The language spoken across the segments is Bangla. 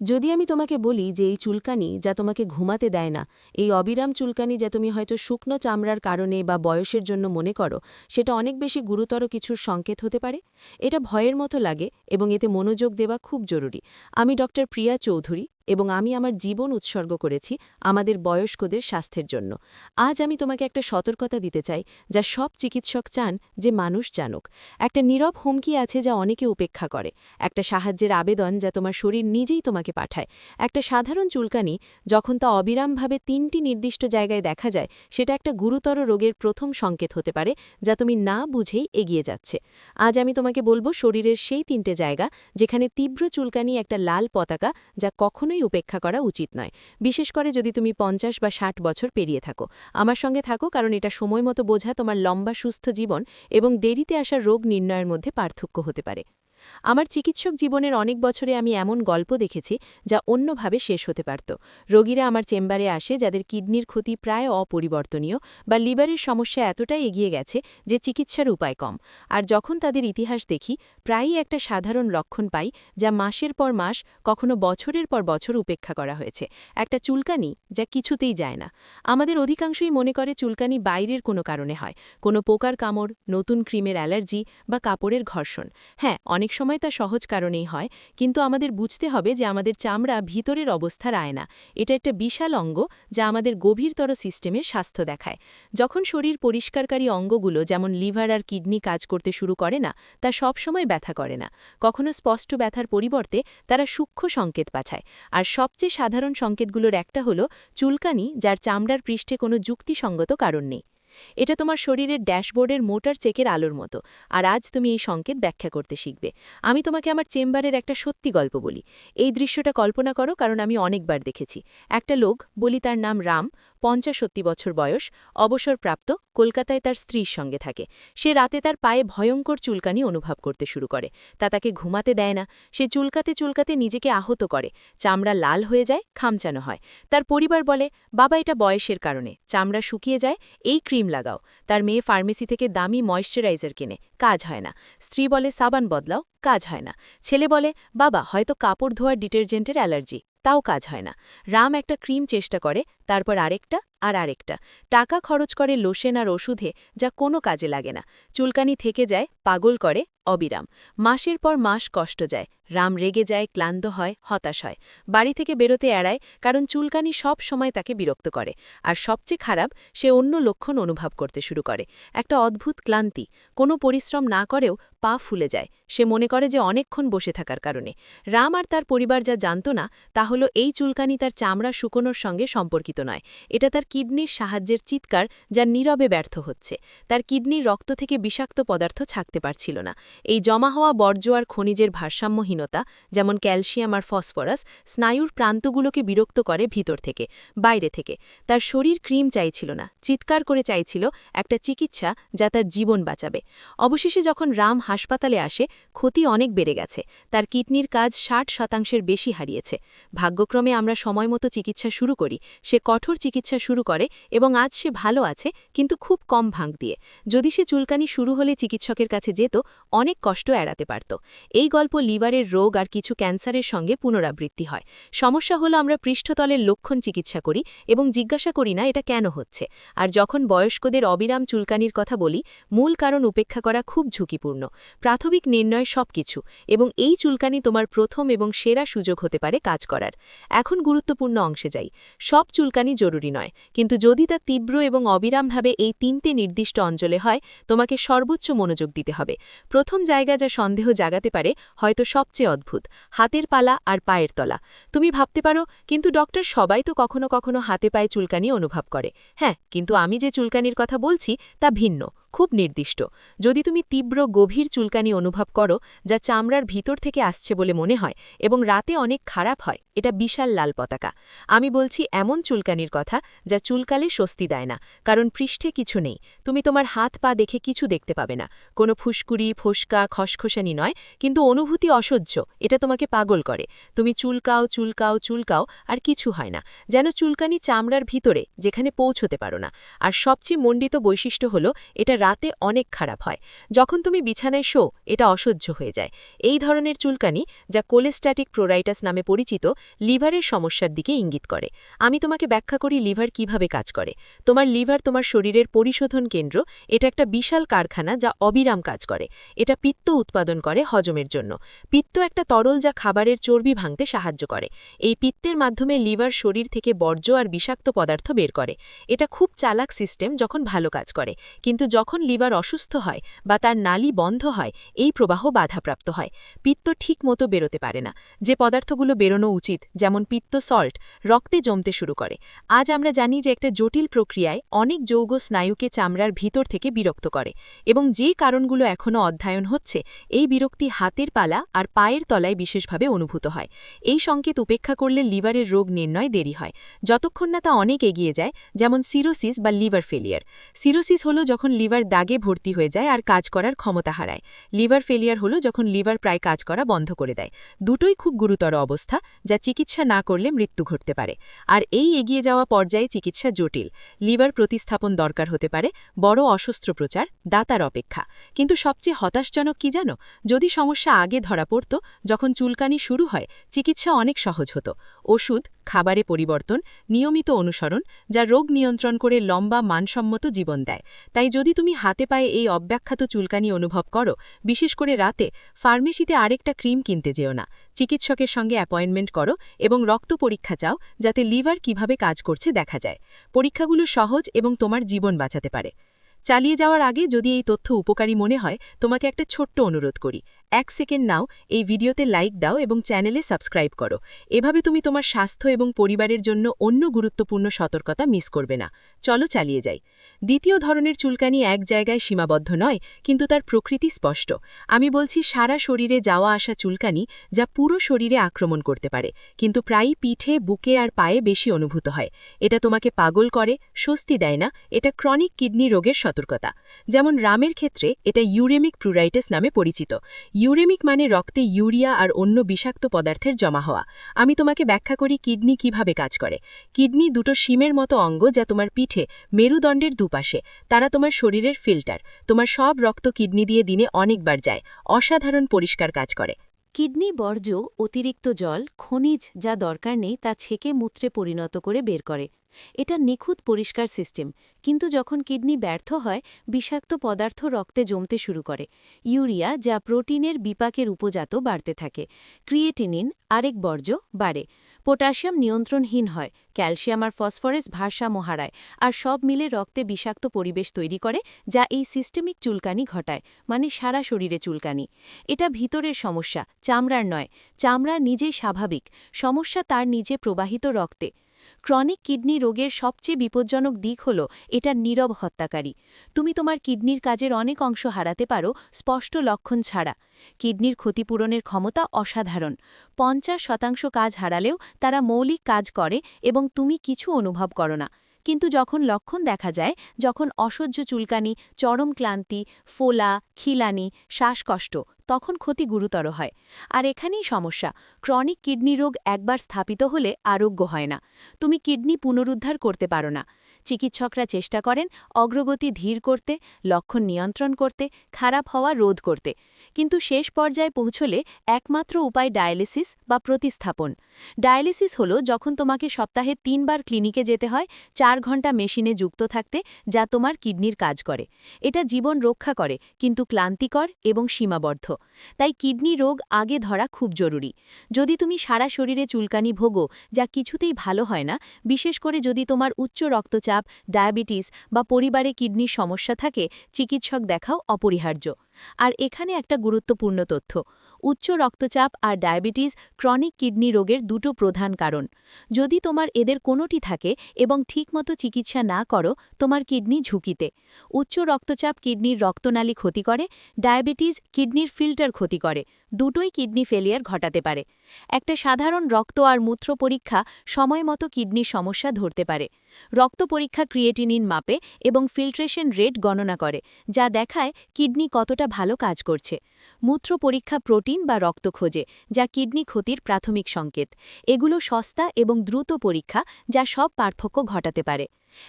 যদি আমি তোমাকে বলি যে এই চুলকানি যা তোমাকে ঘুমাতে দেয় না, এই অবিরাম চুলকানি যা তুমি হয়তো শুকনো চামড়ার কারণে বা বয়সের জন্য মনে করো, সেটা অনেক বেশি গুরুতর কিছুর সংকেত হতে পারে? এটা ভয়ের মতো লাগে এবং এতে মনোযোগ দেওয়া খুব জরুরি। আমি ডক্টর প্রিয়া চৌধুরী। এবং আমি আমার জীবন উৎসর্গ করেছি আমাদের বয়স্কদের স্বাস্থ্যের জন্য। আজ আমি তোমাকে একটা সতর্কতা দিতে চাই, যা সব চিকিৎসক চান যে মানুষ জানুক। একটা নীরব হুমকি আছে যা অনেকে উপেক্ষা করে। একটা সাহায্যের আবেদন যা তোমার শরীর নিজেই তোমাকে পাঠায়। একটা সাধারণ চুলকানি যখন তা অবিরামভাবে তিনটি নির্দিষ্ট জায়গায় দেখা যায়, সেটা একটা গুরুতর রোগের প্রথম সংকেত হতে পারে, যা তুমি না বুঝেই এগিয়ে যাচ্ছে। আজ আমি তোমাকে বলব শরীরের সেই তিনটে জায়গা যেখানে তীব্র চুলকানি একটা লাল পতাকা যা কখনোই উপেক্ষা করা উচিত নয়। বিশেষ করে যদি তুমি পঞ্চাশ বা ষাট বছর পেরিয়ে থাকো। আমার সঙ্গে থাকো, কারণ এটা সময় মতো বোঝা তোমার লম্বা, সুস্থ জীবন এবং দেরিতে আসা রোগ নির্ণয়ের মধ্যে পার্থক্য হতে পারে। আমার চিকিৎসক জীবনের অনেক বছরে আমি এমন গল্প দেখেছি যা অন্যভাবে শেষ হতে পারত। রোগীরা আমার চেম্বারে আসে যাদের কিডনির ক্ষতি প্রায় অপরিবর্তনীয় বা লিভারের সমস্যা এতটাই এগিয়ে গেছে যে চিকিৎসার উপায় কম। আর যখন তাদের ইতিহাস দেখি, প্রায়ই একটা সাধারণ লক্ষণ পাই যা মাসের পর মাস, কখনো বছরের পর বছর উপেক্ষা করা হয়েছে। একটা চুলকানি যা কিছুতেই যায় না। আমাদের অধিকাংশই মনে করে চুলকানি বাইরের কোনো কারণে হয়। কোনো পোকার কামড়, নতুন ক্রিমের অ্যালার্জি বা কাপড়ের ঘর্ষণ। হ্যাঁ অনেক সময় তা সহজ কারণেই হয়, কিন্তু আমাদের বুঝতে হবে যে আমাদের চামড়া ভিতরের অবস্থার আয়না। এটা একটা বিশাল অঙ্গ যা আমাদের গভীরতর সিস্টেমের স্বাস্থ্য দেখায়। যখন শরীর পরিষ্কারকারী অঙ্গগুলো যেমন লিভার আর কিডনি কাজ করতে শুরু করে না, তা সবসময় ব্যথা করে না। কখনো স্পষ্ট ব্যথার পরিবর্তে তারা সূক্ষ্ম সংকেত পাঠায়। আর সবচেয়ে সাধারণ সংকেতগুলোর একটা হলো চুলকানি, যার চামড়ার পৃষ্ঠে কোনো যুক্তিসঙ্গত কারণ নেই। এটা তোমার শরীরের ড্যাশবোর্ডের মোটর চেকের আলোর মতো, আর আজ তুমি এই সংকেত ব্যাখ্যা করতে শিখবে। আমি তোমাকে আমার চেম্বারের একটা সত্যি গল্প বলি। এই দৃশ্যটা কল্পনা করো, কারণ আমি অনেকবার দেখেছি। একটা লোক, বলি তার নাম রাম পঞ্চাশত্তি বছর বয়স, অবসরপ্রাপ্ত, কলকাতায় তার স্ত্রীর সঙ্গে থাকে। সে রাতে তার পায়ে ভয়ঙ্কর চুলকানি অনুভব করতে শুরু করে। তা তাকে ঘুমাতে দেয় না। সে চুলকাতে চুলকাতে নিজেকে আহত করে। চামড়া লাল হয়ে যায়, খামচানো হয়। তার পরিবার বলে, বাবা, এটা বয়সের কারণে। চামড়া শুকিয়ে যায়, এই ক্রিম লাগাও। তার মেয়ে ফার্মেসি থেকে দামি ময়শ্চারাইজার কেনে। কাজ হয় না। স্ত্রী বলে, সাবান বদলাও। কাজ হয় না। ছেলে বলে, বাবা, হয়তো কাপড় ধোয়ার ডিটারজেন্টের অ্যালার্জি। তাও কাজ হয় না। রাম একটা ক্রিম চেষ্টা করে, তারপর আরেকটা আর আরেকটা, টাকা খরচ করে লোসেন আর ওষুধে যা কোনো কাজে লাগে না। চুলকানি থেকে যায়, পাগল করে, অবিরাম। মাসের পর মাস কষ্ট যায়, রাম রেগে যায়, ক্লান্ত হয়, হতাশ হয়। বাড়ি থেকে বেরোতে এড়ায়, কারণ চুলকানি সব সময় তাকে বিরক্ত করে। আর সবচেয়ে খারাপ, সে অন্য লক্ষণ অনুভব করতে শুরু করে। একটা অদ্ভুত ক্লান্তি, কোনো পরিশ্রম না করেও পা ফুলে যায়। সে মনে করে যে অনেকক্ষণ বসে থাকার কারণে। রাম আর তার পরিবার যা জানত না, তা হলো এই চুলকানি তার চামড়া শুকোনোর সঙ্গে সম্পর্কিত নয়। এটা তার কিডনির সাহায্যের চিৎকার যা নীরবে ব্যর্থ হচ্ছে। তার কিডনির রক্ত থেকে বিষাক্ত পদার্থ ছাকতে পারছিল না। এই জমা হওয়া বর্জ্য আর খনিজের ভারসাম্যহীনতা, যেমন ক্যালসিয়াম আর ফসফরাস, স্নায়ুর প্রান্তগুলোকে বিরক্ত করে ভিতর থেকে, বাইরে থেকে। তার শরীর ক্রিম চাইছিল না, চিৎকার করে চাইছিল একটা চিকিৎসা যা তার জীবন বাঁচাবে। অবশেষে যখন রাম হাসপাতালে আসে, ক্ষতি অনেক বেড়ে গেছে। তার কিডনির কাজ ষাট শতাংশের বেশি হারিয়েছে। ভাগ্যক্রমে আমরা সময় মতো চিকিৎসা শুরু করি। সে কঠোর চিকিৎসা শুরু করে এবং আজ সে ভালো আছে, কিন্তু খুব কম ভাঙ দিয়ে। যদি সে চুলকানি শুরু হলে চিকিৎসকের কাছে যেত, অনেক কষ্ট এড়াতে পারত। এই গল্প লিভারের রোগ আর কিছু ক্যান্সারের সঙ্গে পুনরাবৃত্তি হয়। সমস্যা হলো আমরা পৃষ্ঠতলের লক্ষণ চিকিৎসা করি এবং জিজ্ঞাসা করি, না, এটা কেন হচ্ছে? আর যখন বয়স্কদের অবিরাম চুলকানির কথা বলি, মূল কারণ উপেক্ষা করা খুব ঝুঁকিপূর্ণ। প্রাথমিক নির্ণয় সব কিছু এবং এই চুলকানি তোমার প্রথম এবং সেরা সুযোগ হতে পারে কাজ করার। এখন গুরুত্বপূর্ণ অংশে যাই। সব চুলকানি জরুরি নয়। কিন্তু যদি তা তীব্র এবং অবিরামভাবে এই তিনটে নির্দিষ্ট অঞ্চলে হয়, তোমাকে সর্বোচ্চ মনোযোগ দিতে হবে। প্রথম জায়গা যা সন্দেহ জাগাতে পারে, হয়তো সবচেয়ে অদ্ভুত, হাতের পালা আর পায়ের তলা। তুমি ভাবতে পারো, কিন্তু ডক্টর সবাই তো কখনো কখনো হাতে পায়ে চুলকানি অনুভব করে। হ্যাঁ কিন্তু আমি যে চুলকানির কথা বলছি, তা ভিন্ন। খুব নির্দিষ্ট। যদি তুমি তীব্র গভীর চুলকানি অনুভব করো, যা চামড়ার ভিতর থেকে আসছে বলে মনে হয় এবং রাতে অনেক খারাপ হয়, এটা বিশাল লাল পতাকা। আমি বলছি এমন চুলকানির কথা যা চুলকালে স্বস্তি দেয় না, কারণ পৃষ্ঠে কিছু নেই। তুমি তোমার হাত পা দেখে কিছু দেখতে পাবে না। কোনো ফুসকুড়ি, ফোসকা, খসখসানি নয়, কিন্তু অনুভূতি অসহ্য, এটা তোমাকে পাগল করে। তুমি চুলকাও চুলকাও চুলকাও, আর কিছু হয় না। যেন চুলকানি চামড়ার ভিতরে, যেখানে পৌঁছতে পারো না। আর সবচেয়ে মণ্ডিত বৈশিষ্ট্য হল, এটা রাতে অনেক খারাপ হয়। যখন তুমি বিছানায় শো, এটা অসহ্য হয়ে যায়। এই ধরনের চুলকানি, যা কোলেস্ট্যাটিক প্রোরাইটাস নামে পরিচিত, লিভারের সমস্যার দিকে ইঙ্গিত করে। আমি তোমাকে ব্যাখ্যা করি লিভার কীভাবে কাজ করে। তোমার লিভার তোমার শরীরের পরিশোধন কেন্দ্র, এটা একটা বিশাল কারখানা যা অবিরাম কাজ করে। এটা পিত্ত উৎপাদন করে হজমের জন্য। পিত্ত একটা তরল যা খাবারের চর্বি ভাঙতে সাহায্য করে। এই পিত্তের মাধ্যমে লিভার শরীর থেকে বর্জ্য আর বিষাক্ত পদার্থ বের করে। এটা খুব চালাক সিস্টেম যখন ভালো কাজ করে। কিন্তু যখন লিভার অসুস্থ হয় বা তার নালি বন্ধ হয়, এই প্রবাহ বাধাপ্রাপ্ত হয়। পিত্ত ঠিক মতো বেরোতে পারে না। যে পদার্থগুলো বেরোনো উচিত, যেমন পিত্ত সল্ট রক্তে জমতে শুরু করে। আজ আমরা জানি যে একটা জটিল প্রক্রিয়ায় অনেক যৌগ স্নায়ুকে চামড়ার ভিতর থেকে বিরক্ত করে এবং যে কারণগুলো এখনও অধ্যয়ন হচ্ছে, এই বিরক্তি হাতের পালা আর পায়ের তলায় বিশেষভাবে অনুভূত হয়। এই সংকেত উপেক্ষা করলে লিভারের রোগ নির্ণয় দেরি হয়। যতক্ষণ না তা অনেক এগিয়ে যায়, যেমন সিরোসিস বা লিভার ফেলিয়ার সিরোসিস হলো যখন লিভার দাগে ভর্তি হয়ে যায় আর কাজ করার ক্ষমতা হারায়। লিভার ফেলিয়ার হলো যখন লিভার প্রায় কাজ করা বন্ধ করে দেয়। দুটোই খুব গুরুতর অবস্থা, যা চিকিৎসা না করলে মৃত্যু ঘটতে পারে। আর এই এগিয়ে যাওয়া পর্যায়ে চিকিৎসা জটিল। লিভার প্রতিস্থাপন দরকার হতে পারে, বড় অস্ত্রোপচার দাতার অপেক্ষা। কিন্তু সবচেয়ে হতাশজনক কি জানো? যদি সমস্যা আগে ধরা পড়ত, যখন চুলকানি শুরু হয়, চিকিৎসা অনেক সহজ হতো। ওষুধ খাবারে পরিবর্তন, নিয়মিত অনুসরণ, যা রোগ নিয়ন্ত্রণ করে লম্বা, মানসম্মত জীবন দেয়। তাই যদি তুমি হাতে পায়ে এই অব্যাখ্যাত চুলকানি অনুভব করো, বিশেষ করে রাতে, ফার্মেসিতে আরেকটা ক্রিম কিনতে যেও না। চিকিৎসকের সঙ্গে অ্যাপয়েন্টমেন্ট করো এবং রক্ত পরীক্ষা চাও, যাতে লিভার কীভাবে কাজ করছে দেখা যায়। পরীক্ষাগুলো সহজ এবং তোমার জীবন বাঁচাতে পারে। চালিয়ে যাওয়ার আগে যদি এই তথ্য উপকারী মনে হয়, তোমাকে একটা ছোট্ট অনুরোধ করি। এক সেকেন্ড নাও, এই ভিডিওতে লাইক দাও এবং চ্যানেলে সাবস্ক্রাইব করো। এভাবে তুমি তোমার স্বাস্থ্য এবং পরিবারের জন্য অন্য গুরুত্বপূর্ণ সতর্কতা মিস করবে না। চলো চালিয়ে যাই। দ্বিতীয় ধরনের চুলকানি এক জায়গায় সীমাবদ্ধ নয়, কিন্তু তার প্রকৃতি স্পষ্ট। আমি বলছি সারা শরীরে যাওয়া আসা চুলকানি যা পুরো শরীরে আক্রমণ করতে পারে, কিন্তু প্রায়ই পিঠে, বুকে আর পায়ে বেশি অনুভূত হয়। এটা তোমাকে পাগল করে, স্বস্তি দেয় না, এটা ক্রনিক কিডনি রোগের সতর্কতা। যেমন রামের ক্ষেত্রে এটা ইউরেমিক প্রুরাইটিস নামে পরিচিত। ইউরেমিক মানে রক্তে ইউরিয়া আর অন্য বিষাক্ত পদার্থের জমা হওয়া। আমি তোমাকে ব্যাখ্যা করি কিডনি কীভাবে কাজ করে। কিডনি দুটো শিমের মতো অঙ্গ যা তোমার পিঠে, মেরুদণ্ডের দুপাশে, তারা তোমার শরীরের ফিল্টার। তোমার সব রক্ত কিডনি দিয়ে দিনে অনেকবার যায়। অসাধারণ পরিষ্কার কাজ করে। কিডনি বর্জ্য, অতিরিক্ত জল, খনিজ যা দরকার নেই তা ছেকে মূত্রে পরিণত করে বের করে। এটা নিখুঁত পরিষ্কার সিস্টেম, কিন্তু যখন কিডনি ব্যর্থ হয়, বিষাক্ত পদার্থ রক্তে জমতে শুরু করে। ইউরিয়া যা প্রোটিনের বিপাকের উপজাত বাড়তে থাকে। ক্রিয়েটিনিন আরেক বর্জ্য, বাড়ে। পটাশিয়াম নিয়ন্ত্রণহীন হয়, ক্যালসিয়াম আর ফসফরাস ভারসাম্য হারায়, আর সব মিলে রক্তে বিষাক্ত পরিবেশ তৈরি করে যা এই সিস্টেমিক চুলকানি ঘটায় মানে সারা শরীরে চুলকানি। এটা ভিতরের সমস্যা, চামড়ার নয়। চামড়া নিজেই স্বাভাবিক। সমস্যা তার নিজে প্রবাহিত রক্তে। ক্রনিক কিডনি রোগের সবচেয়ে বিপজ্জনক দিক হল এটা নীরব হত্যাকারী। তুমি তোমার কিডনির কাজের অনেক অংশ হারাতে পারো, স্পষ্ট লক্ষণ ছাড়া। কিডনির ক্ষতিপূরণের ক্ষমতা অসাধারণ। পঞ্চাশ শতাংশ কাজ হারালেও তারা মৌলিক কাজ করে এবং তুমি কিছু অনুভব করো না। কিন্তু যখন লক্ষণ দেখা যায়, যখন অসহ্য চুলকানি, চরম ক্লান্তি, ফোলা, খিলানি, শ্বাসকষ্ট, তখন ক্ষতি গুরুতর হয়। আর এখানেই সমস্যা, ক্রনিক কিডনি রোগ একবার স্থাপিত হলে আরোগ্য হয় না। তুমি কিডনি পুনরুদ্ধার করতে পারো না। চিকিৎসকরা চেষ্টা করেন অগ্রগতি ধীর করতে, লক্ষণ নিয়ন্ত্রণ করতে, খারাপ হওয়া রোধ করতে। কিন্তু শেষ পর্যায়ে পৌঁছলে একমাত্র উপায় ডায়ালিসিস বা প্রতিস্থাপন। ডায়ালিসিস হলো যখন তোমাকে সপ্তাহে তিনবার ক্লিনিকে যেতে হয়, চার ঘণ্টা মেশিনে যুক্ত থাকতে, যা তোমার কিডনির কাজ করে। এটা জীবন রক্ষা করে, কিন্তু ক্লান্তিকর এবং সীমাবদ্ধ। তাই কিডনি রোগ আগে ধরা খুব জরুরি। যদি তুমি সারা শরীরে চুলকানি ভোগো, যা কিছুতেই ভালো হয় না, বিশেষ করে যদি তোমার উচ্চ রক্তচাপ ডায়াবেটিস বা পরিবারে কিডনির সমস্যা থাকে চিকিৎসক দেখাও অপরিহার্য। আর এখানে একটা গুরুত্বপূর্ণ তথ্য। উচ্চ রক্তচাপ আর ডায়াবেটিস ক্রনিক কিডনি রোগের দুটো প্রধান কারণ। যদি তোমার এদের কোনোটি থাকে এবং ঠিকমতো চিকিৎসা না করো, তোমার কিডনি ঝুঁকিতে। উচ্চ রক্তচাপ কিডনির রক্তনালী ক্ষতি করে, ডায়াবেটিস কিডনির ফিল্টার ক্ষতি করে। দুটোই কিডনি ফেলিয়ার ঘটাতে পারে। একটা সাধারণ রক্ত আর মূত্র পরীক্ষা সময় মতো কিডনির সমস্যা ধরতে পারে। রক্ত পরীক্ষা ক্রিয়েটিনিন মাপে এবং ফিল্ট্রেশন রেট গণনা করে, যা দেখায় কিডনি কতটা ভালো কাজ করছে। মূত্র পরীক্ষা প্রোটিন বা রক্ত খোঁজে, যা কিডনি ক্ষতির প্রাথমিক সংকেত। এগুলো সস্তা এবং দ্রুত পরীক্ষা, যা সব পার্থক্য ঘটাতে পারে।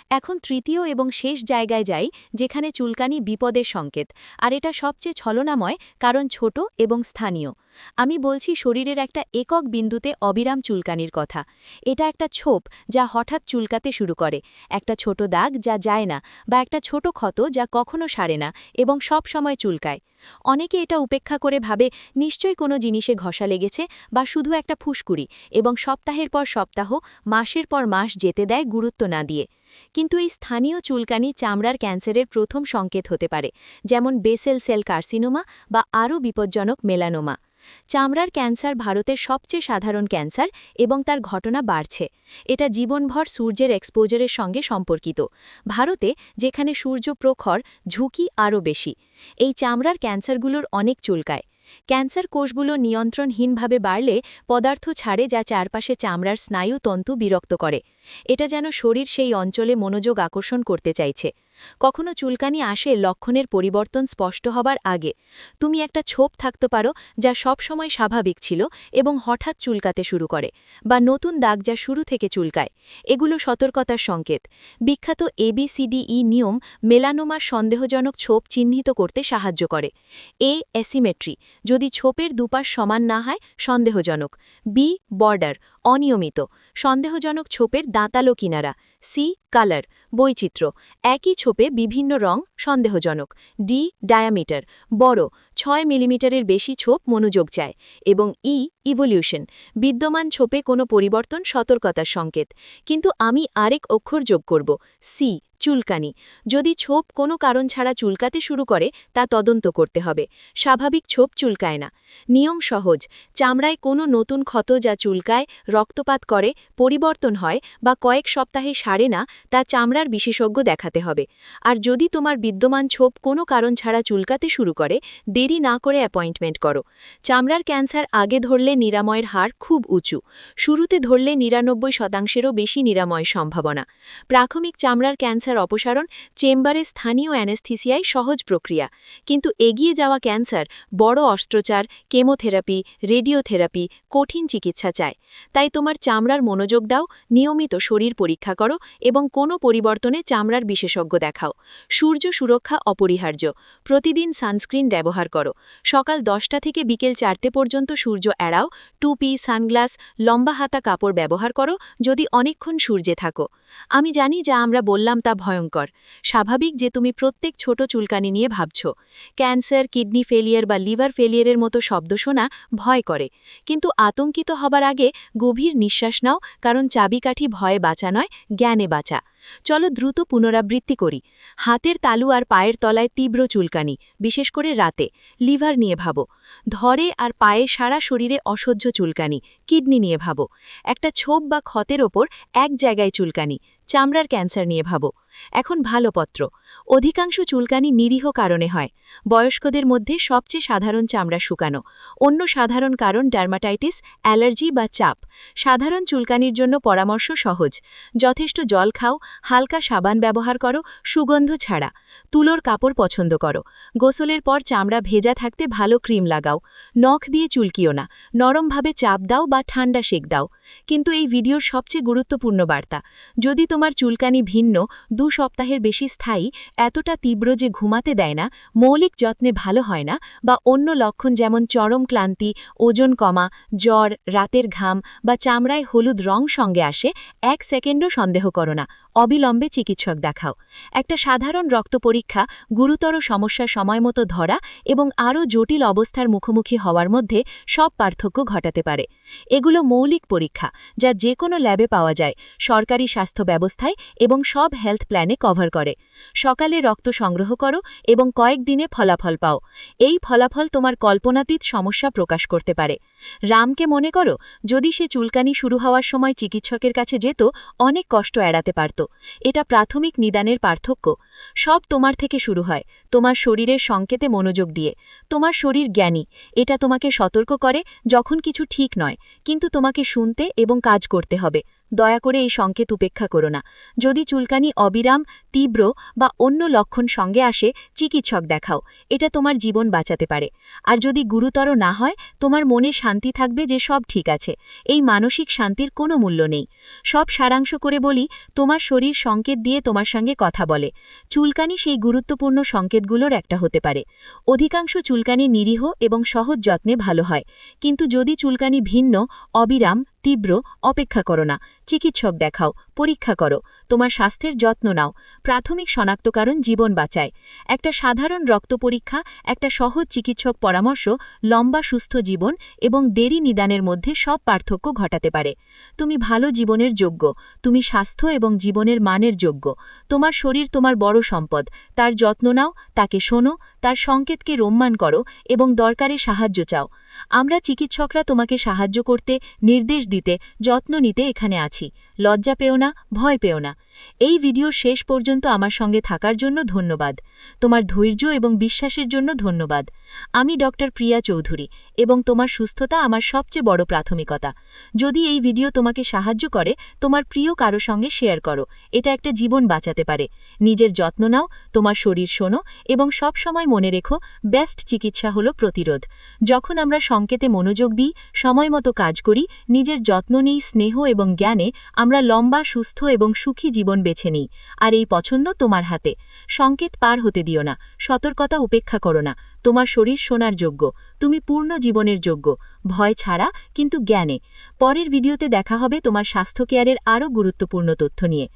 এখন তৃতীয় এবং শেষ জায়গায় যাই, যেখানে চুলকানি বিপদের সংকেত, আর এটা সবচেয়ে ছলনাময়, কারণ ছোট এবং স্থানীয়। আমি বলছি শরীরের একটা একক বিন্দুতে অবিরাম চুলকানির কথা। এটা একটা ছোপ, যা হঠাৎ চুলকাতে শুরু করে। একটা ছোট দাগ, যা যায় না, বা একটা ছোট ক্ষত, যা কখনো সারে না, এবং সব সময় চুলকায়। অনেকে এটা উপেক্ষা করে ভাবে, নিশ্চয়ই কোনো জিনিসে ঘষা লেগেছে বা শুধু একটা ফুসকুড়ি এবং সপ্তাহের পর সপ্তাহ, মাসের পর মাস যেতে দেয় গুরুত্ব না দিয়ে। কিন্তু এই স্থানীয় চুলকানি চামড়ার ক্যান্সারের প্রথম সংকেত হতে পারে, যেমন বেসেল সেল কার্সিনোমা বা আরও বিপজ্জনক মেলানোমা। চামড়ার ক্যান্সার ভারতের সবচেয়ে সাধারণ ক্যান্সার এবং তার ঘটনা বাড়ছে। এটা জীবনভর সূর্যের এক্সপোজারের সঙ্গে সম্পর্কিত। ভারতে যেখানে সূর্য প্রখর, ঝুঁকি আরও বেশি। এই চামড়ার ক্যান্সারগুলোর অনেক চুলকায়। ক্যান্সার কোষগুলো নিয়ন্ত্রণহীনভাবে বাড়লে পদার্থ ছাড়ে যা চারপাশে চামড়ার স্নায়ু তন্তু বিরক্ত করে। এটা যেন শরীর সেই অঞ্চলে মনোযোগ আকর্ষণ করতে চাইছে। কখনো চুলকানি আসে লক্ষণের পরিবর্তন স্পষ্ট হবার আগে। তুমি একটা ছোপ থাকতে পারো যা সব সময় স্বাভাবিক ছিল এবং হঠাৎ চুলকাতে শুরু করে, বা নতুন দাগ যা শুরু থেকে চুলকায়। এগুলো সতর্কতার সংকেত। বিখ্যাত এবিসিডিই নিয়ম মেলানোমার সন্দেহজনক ছোপ চিহ্নিত করতে সাহায্য করে। এ অ্যাসিমেট্রি যদি ছোপের দুপাশ সমান না হয়, সন্দেহজনক। বি বর্ডার অনিয়মিত। সন্দেহজনক ছোপের দাঁতালো কিনারা। সি, কালার, বৈচিত্র্য। একই ছোপে বিভিন্ন রং সন্দেহজনক। D, diameter. বড়, ছয় মিলিমিটারের বেশি ছোপ মনোযোগ চায় এবং ই, ইভলিউশন। বিদ্যমান ছোপে কোনো পরিবর্তন সতর্কতার সংকেত। কিন্তু আমি আরেক অক্ষর যোগ করব। সি চুলকানি। যদি ছোপ কোনো কারণ ছাড়া চুলকাতে শুরু করে, তা তদন্ত করতে হবে। স্বাভাবিক ছোপ চুলকায় না। নিয়ম সহজ। চামড়ায় কোনো নতুন ক্ষত যা চুলকায়, রক্তপাত করে, পরিবর্তন হয় বা কয়েক সপ্তাহে সারে না, তা চামড়ার বিশেষজ্ঞ দেখাতে হবে। আর যদি তোমার বিদ্যমান ছোপ কোনো কারণ ছাড়া চুলকাতে শুরু করে, দেরি না করে অ্যাপয়েন্টমেন্ট করো। চামড়ার ক্যান্সার আগে ধরলে নিরাময়ের হার খুব উঁচু। শুরুতে ধরলে নিরানব্বই শতাংশেরও বেশি নিরাময় সম্ভাবনা। প্রাথমিক চামড়ার ক্যান্সার অপসারণ চেম্বারে স্থানীয় অ্যানেস্থিসিয়ায় সহজ প্রক্রিয়া। কিন্তু এগিয়ে যাওয়া ক্যান্সার, বড় অস্ত্রোচার, কেমোথেরাপি, রেডিওথেরাপি কঠিন চিকিৎসা চায়। তাই তোমার চামড়ার মনোযোগ দাও, নিয়মিত শরীর পরীক্ষা করো এবং কোনো পরিবর্তনে চামড়ার বিশেষজ্ঞ দেখাও। সূর্য সুরক্ষা অপরিহার্য। প্রতিদিন সানস্ক্রিন ব্যবহার করো। সকাল দশটা থেকে বিকেল চারটে পর্যন্ত সূর্য এড়াও। টুপি, সানগ্লাস, লম্বা হাতা কাপড় ব্যবহার করো যদি অনেকক্ষণ সূর্যে থাকো। আমি জানি যা আমরা বললাম তা ভয়ঙ্কর। স্বাভাবিক যে তুমি প্রত্যেক ছোট চুলকানি নিয়ে ভাবছ। ক্যান্সার, কিডনি ফেলিয়ার বা লিভার ফেলিয়ারের মতো শব্দ শোনা ভয় করে। কিন্তু আতঙ্কিত হবার আগে গভীর নিঃশ্বাস নাও, কারণ চাবিকাঠি ভয়ে বাঁচা নয়, জ্ঞানে বাঁচা। চলো দ্রুত পুনরাবৃত্তি করি। হাতের তালু আর পায়ের তলায় তীব্র চুলকানি, বিশেষ করে রাতে। লিভার নিয়ে ভাবো। ধরে আর পায়ে সারা শরীরে অসহ্য চুলকানি, কিডনি নিয়ে ভাবো। একটা ছোপ বা ক্ষতের ওপর এক জায়গায় চুলকানি, চামড়ার ক্যান্সার নিয়ে ভাবো। এখন ভালো পত্র। অধিকাংশ চুলকানি নিরীহ কারণে হয়। বয়স্কদের মধ্যে সবচেয়ে সাধারণ চামড়া শুকানো। অন্য সাধারণ কারণ ডার্মাটাইটিস, অ্যালার্জি বা চাপ। সাধারণ চুলকানির জন্য পরামর্শ সহজ। যথেষ্ট জল খাও, হালকা সাবান ব্যবহার করো, সুগন্ধ ছাড়া। তুলোর কাপড় পছন্দ করো। গোসলের পর চামড়া ভেজা থাকতে ভালো ক্রিম লাগাও। নখ দিয়ে চুলকিও না। নরমভাবে চাপ দাও বা ঠান্ডা শেক দাও। কিন্তু এই ভিডিওর সবচেয়ে গুরুত্বপূর্ণ বার্তা, যদি তোমার চুলকানি ভিন্ন দু সপ্তাহের বেশি স্থায়ী, এতটা তীব্র যে ঘুমাতে দেয় না, মৌলিক যত্নে ভালো হয় না, বা অন্য লক্ষণ যেমন চরম ক্লান্তি, ওজন কমা, জ্বর, রাতের ঘাম, বা চামড়ায় হলুদ রং সঙ্গে আসে, এক সেকেন্ডও সন্দেহ করো না, অবিলম্বে চিকিৎসক দেখাও। একটা সাধারণ রক্ত পরীক্ষা গুরুতর সমস্যা সময়মতো ধরা এবং আরও জটিল অবস্থার মুখোমুখি হওয়ার মধ্যে সব পার্থক্য ঘটাতে পারে। এগুলো মৌলিক পরীক্ষা, যা যে কোনো ল্যাবে পাওয়া যায়, সরকারি স্বাস্থ্য ব্যবস্থায় এবং সব হেলথ প্ল্যানে কভার করে। সকালে রক্ত সংগ্রহ করো এবং কয়েকদিনে ফলাফল পাও। এই ফলাফল তোমার কল্পনাতীত সমস্যা প্রকাশ করতে পারে। রামকে মনে করো, যদি সে চুলকানি শুরু হওয়ার সময় চিকিৎসকের কাছে যেত, অনেক কষ্ট এড়াতে পারত। এটা প্রাথমিক নিদানের পার্থক্য। সব তোমার থেকে শুরু হয়, তোমার শরীরের সংকেতে মনোযোগ দিয়ে। তোমার শরীর জ্ঞানী, এটা তোমাকে সতর্ক করে যখন কিছু ঠিক নয়, কিন্তু তোমাকে শুনতে এবং কাজ করতে হবে। দয়া করে এই সংকেত উপেক্ষা করো না। যদি চুলকানি অবিরাম, তীব্র বা অন্য লক্ষণ সঙ্গে আসে, চিকিৎসক দেখাও। এটা তোমার জীবন বাঁচাতে পারে। আর যদি গুরুতর না হয়, তোমার মনে শান্তি থাকবে যে সব ঠিক আছে। এই মানসিক শান্তির কোনো মূল্য নেই। সব সারাংশ করে বলি, তোমার শরীর সংকেত দিয়ে তোমার সঙ্গে কথা বলে। চুলকানি সেই গুরুত্বপূর্ণ সংকেতগুলোর একটা হতে পারে। অধিকাংশ চুলকানি নিরীহ এবং সহজ যত্নে ভালো হয়। কিন্তু যদি চুলকানি ভিন্ন, অবিরাম, তীব্র, অপেক্ষা করো না। চিকিৎসক দেখাও, পরীক্ষা করো, তোমার স্বাস্থ্যের যত্ন নাও। প্রাথমিক শনাক্তকারণ জীবন বাঁচায়। একটা সাধারণ রক্ত পরীক্ষা, একটা সহজ চিকিৎসক পরামর্শ, লম্বা সুস্থ জীবন এবং দেরি নিদানের মধ্যে সব পার্থক্য ঘটাতে পারে। তুমি ভালো জীবনের যোগ্য, তুমি স্বাস্থ্য এবং জীবনের মানের যোগ্য। তোমার শরীর তোমার বড় সম্পদ, তার যত্ন নাও, তাকে শোনো, তার সংকেতকে রম্মান করো এবং দরকারে সাহায্য চাও। আমরা চিকিৎসকরা তোমাকে সাহায্য করতে নির্দেশ দিতে, যত্ন নিতে এখানে আছি। sí লজ্জা পেও না, ভয় পেও না। এই ভিডিওর শেষ পর্যন্ত আমার সঙ্গে থাকার জন্য ধন্যবাদ। তোমার ধৈর্য এবং বিশ্বাসের জন্য ধন্যবাদ। আমি ডক্টর প্রিয়া চৌধুরী এবং তোমার সুস্থতা আমার সবচেয়ে বড় প্রাথমিকতা। যদি এই ভিডিও তোমাকে সাহায্য করে, তোমার প্রিয় কারও সঙ্গে শেয়ার করো। এটা একটা জীবন বাঁচাতে পারে। নিজের যত্ন নাও, তোমার শরীর শোনো এবং সব সময় মনে রেখো বেস্ট চিকিৎসা হলো প্রতিরোধ। যখন আমরা সংকেতে মনোযোগ দিই, সময় মতো কাজ করি, নিজের যত্ন নিই, স্নেহ এবং জ্ঞানে আমরা লম্বা, সুস্থ এবং সুখী জীবন বেছে নিই। আর এই পছন্দ তোমার হাতে। সংকেত পার হতে দিও না। সতর্কতা উপেক্ষা করো না। তোমার শরীর শোনার যোগ্য। তুমি পূর্ণ জীবনের যোগ্য। ভয় ছাড়া, কিন্তু জ্ঞানে। পরের ভিডিওতে দেখা হবে তোমার স্বাস্থ্য কেয়ারের আরও গুরুত্বপূর্ণ তথ্য নিয়ে।